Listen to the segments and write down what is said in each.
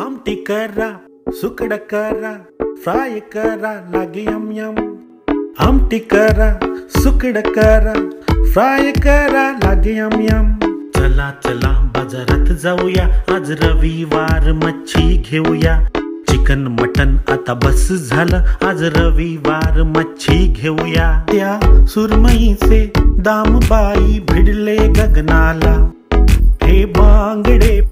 आमटी करा सुकड करा फ्राय करा लागे यम यम. आमटी करा सुकड करा फ्राय करा लागे यम यम. चला चला बाजारात जाऊया आज रविवार मच्छी घेऊया. चिकन मटन आता बस झालं आज रविवार मच्छी घेऊया. त्या सुरमईचे दामबाई भिडले गगनाला. हे बांगडे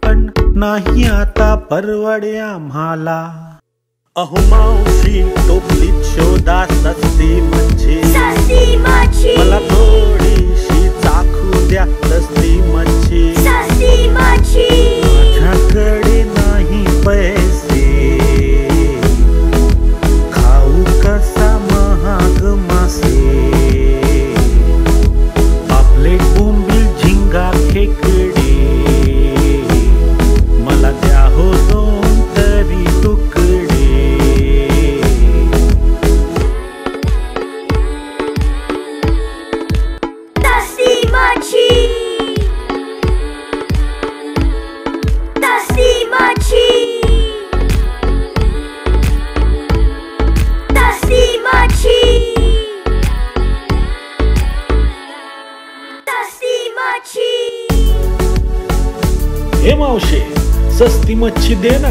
नाही आता परवडे आम्हाला. अहो मावशी टोपलीत शोधा सस्ती मच्छी। हे मावशे सस्ती मच्छी दे ना.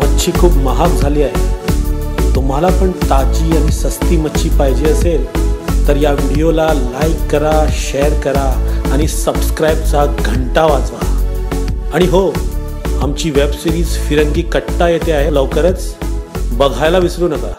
मच्छी खूप महाग झाली आहे. तुम्हाला पण ताजी आणि सस्ती मच्छी पाहिजे असेल तर या व्हिडिओला लाईक करा शेअर करा आणि सबस्क्राईबचा घंटा वाजवा. आणि हो आमची वेब सिरीज फिरंगी कट्टा येते आहे लवकरच. बघायला विसरू नका.